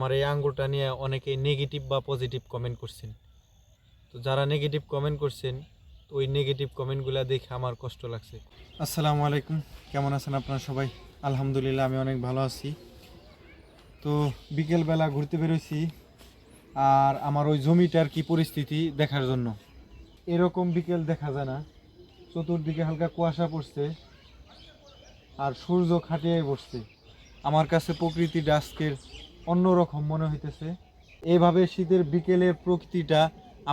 আমার এই আঙ্গুরটা নিয়ে অনেকেই নেগেটিভ বা পজিটিভ কমেন্ট করছেন। তো যারা নেগেটিভ কমেন্ট করছেন ওই নেগেটিভ কমেন্টগুলো দেখে আমার কষ্ট লাগছে। আসসালামু আলাইকুম। কেমন আছেন আপনারা সবাই? আলহামদুলিল্লাহ, আমি অনেক ভালো আছি। তো বিকেলবেলা ঘুরতে বেরোইছি, আর আমার ওই জমিটার কি পরিস্থিতি দেখার জন্য। এরকম বিকেল দেখা যায় না। চতুর্দিকে হালকা কুয়াশা পড়ছে, আর সূর্য খাটিয়ে বসছে। আমার কাছে প্রকৃতিটা আজকের অন্যরকম মনে হইতেছে। এইভাবে শীতের বিকেলের প্রকৃতিটা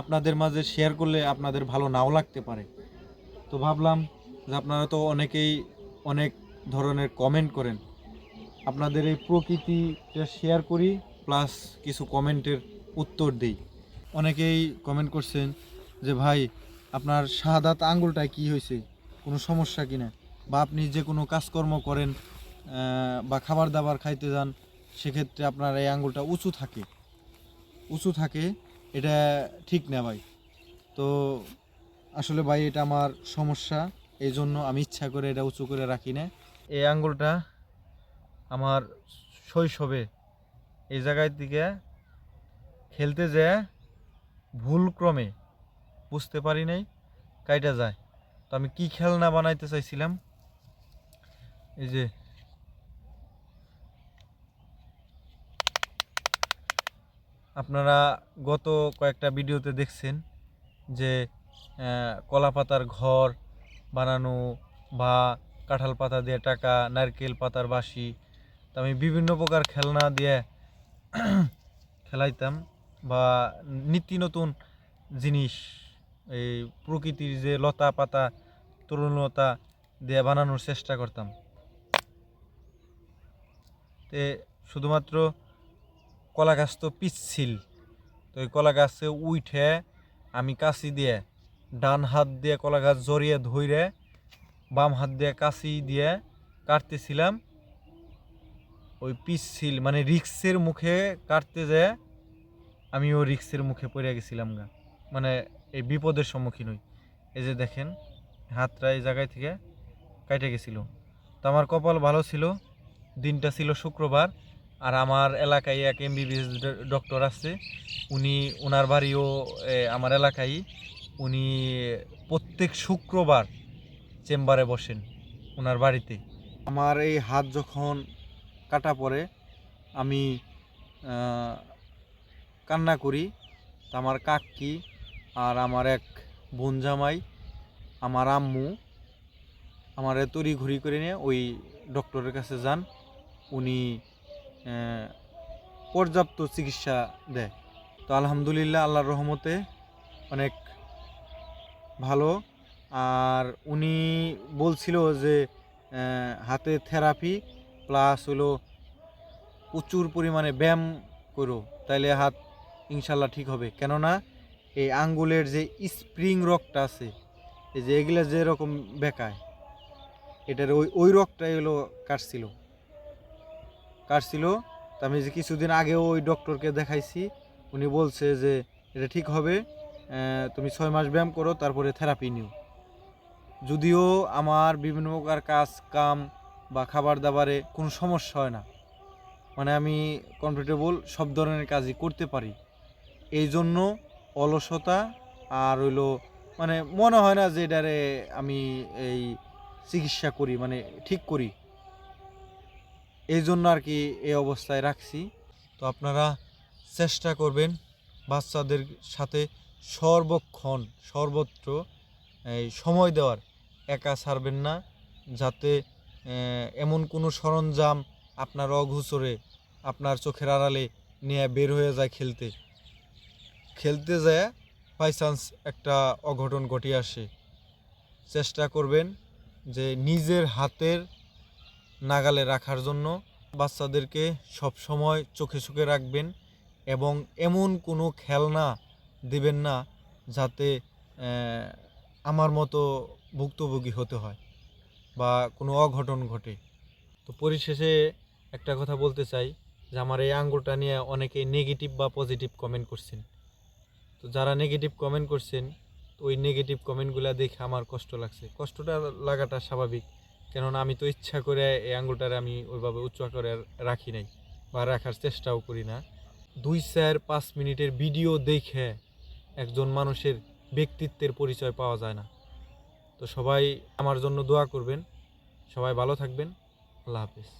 আপনাদের মাঝে শেয়ার করলে আপনাদের ভালো নাও লাগতে পারে। তো ভাবলাম যে আপনারা তো অনেকেই অনেক ধরনের কমেন্ট করেন। আপনাদের এই প্রকৃতিটা শেয়ার করি প্লাস কিছু কমেন্টের উত্তর দিই। অনেকেই কমেন্ট করছেন যে, ভাই, আপনার শাহাদাত আঙ্গুলটায় কি হয়েছে কোনো সমস্যা কিনা? বা আপনি যে কোনো কাজকর্ম করেন বা খাবার দাবার খাইতে যান সেক্ষেত্রে আপনার এই আঙ্গুলটা উঁচু থাকে। উঁচু থাকে, এটা ঠিক না ভাই। তো আসলে ভাই এটা আমার সমস্যা এই জন্য আমি ইচ্ছা করে এটা উঁচু করে রাখি না। এই আঙ্গুলটা আমার শৈশবে এই জায়গায় দিকে খেলতে যেয়ে ভুলক্রমে বুঝতে পারি নাই, কাইটা যায়। তো আমি কি খেলনা বানাইতে চাইছিলাম? এই যে আপনারা গত কয়েকটা ভিডিওতে দেখছেন যে কলা পাতার ঘর বানানো বা কাঁঠাল পাতা দিয়ে টাকা, নারকেল পাতার বাঁশি তো আমি বিভিন্ন প্রকার খেলনা দিয়ে খেলাইতাম বা নিত্য নতুন জিনিস, এই প্রকৃতির যে লতা পাতা তরুণলতা দিয়ে বানানোর চেষ্টা করতাম। তে শুধুমাত্র কলা গাছ তো পিচ্ছিল। তো ওই কলা গাছে উঠে আমি কাশি দিয়ে ডান হাত দিয়ে কলা গাছ জড়িয়ে ধইরে বাম হাত দিয়ে কাশি দিয়ে কাটতেছিলাম। ওই পিচ্ছিল মানে রিক্সের মুখে কাটতে যেয়ে আমিও রিক্সের মুখে পড়ে গেছিলাম গা। মানে এই বিপদের সম্মুখীন হই। এই যে দেখেন, হাতটা এই জায়গায় থেকে কাটে গেছিল। তো আমার কপাল ভালো ছিল। দিনটা ছিল শুক্রবার। আর আমার এলাকায় এক এমবিবিএস ডক্টর আছে। উনি ওনার বাড়িও আমার এলাকায়। উনি প্রত্যেক শুক্রবার চেম্বারে বসেন ওনার বাড়িতে। আমার এই হাত যখন কাটা পড়ে, আমি কান্না করি। আমার কাকি আর আমার এক বোন জামাই, আমার আম্মু, আমার তড়ি ঘুরি করে নিয়ে ওই ডক্টরের কাছে যান। উনি পর্যাপ্ত চিকিৎসা দেয়। তো আলহামদুলিল্লাহ আল্লাহর রহমতে অনেক ভালো। আর উনি বলছিল যে হাতে থেরাপি প্লাস হলো প্রচুর পরিমাণে ব্যায়াম করো, তাইলে হাত ইনশাল্লাহ ঠিক হবে। কেননা এই আঙ্গুলের যে স্প্রিং রকটা আছে, এই যে এগুলো যেরকম বেকায়, এটার ওই ওই রকটাই হলো কাটছিল। কাটছিল। তা আমি যে কিছুদিন আগেও ওই ডক্টরকে দেখাইছি। উনি বলছে যে এটা ঠিক হবে তুমি ছয় মাস ব্যায়াম করো, তারপরে থেরাপি নিও। যদিও আমার বিভিন্ন প্রকার কাজ কাম বা খাবার দাবারে কোনো সমস্যা হয় না। মানে আমি কমফোর্টেবল সব ধরনের কাজই করতে পারি। এই জন্য অলসতা আর হইল মানে মনে হয় না যে এটারে আমি এই চিকিৎসা করি মানে ঠিক করি। এই জন্য আর কি এই অবস্থায় রাখছি। তো আপনারা চেষ্টা করবেন বাচ্চাদের সাথে সর্বক্ষণ, সর্বত্র, এই সময় দেওয়ার। একা ছাড়বেন না, যাতে এমন কোনো সরঞ্জাম আপনার অঘুচরে আপনার চোখের আড়ালে নিয়ে বের হয়ে যায় খেলতে। খেলতে যায় বাই চান্স একটা অঘটন ঘটে আসে। চেষ্টা করবেন যে নিজের হাতের নাগালে রাখার জন্য বাচ্চাদেরকে সব সময় চোখে চোখে রাখবেন এবং এমন কোনো খেলনা দিবেন না যাতে আমার মতো ভুক্তভোগী হতে হয় বা কোনো অঘটন ঘটে। তো পরিশেষে একটা কথা বলতে চাই যে আমার এই আঙ্গুরটা নিয়ে অনেকেই নেগেটিভ বা পজিটিভ কমেন্ট করছেন। তো যারা নেগেটিভ কমেন্ট করছেন, ওই নেগেটিভ কমেন্টগুলো দেখে আমার কষ্ট লাগছে। কষ্টটা লাগাটা স্বাভাবিক। কেননা আমি তো ইচ্ছা করে এই আঙ্গুলটারে আমি ওইভাবে উচ্চ করে রাখি নাই বা রাখার চেষ্টাও করি না। দুই চার পাঁচ মিনিটের ভিডিও দেখে একজন মানুষের ব্যক্তিত্বের পরিচয় পাওয়া যায় না। তো সবাই আমার জন্য দোয়া করবেন। সবাই ভালো থাকবেন। আল্লাহ হাফিজ।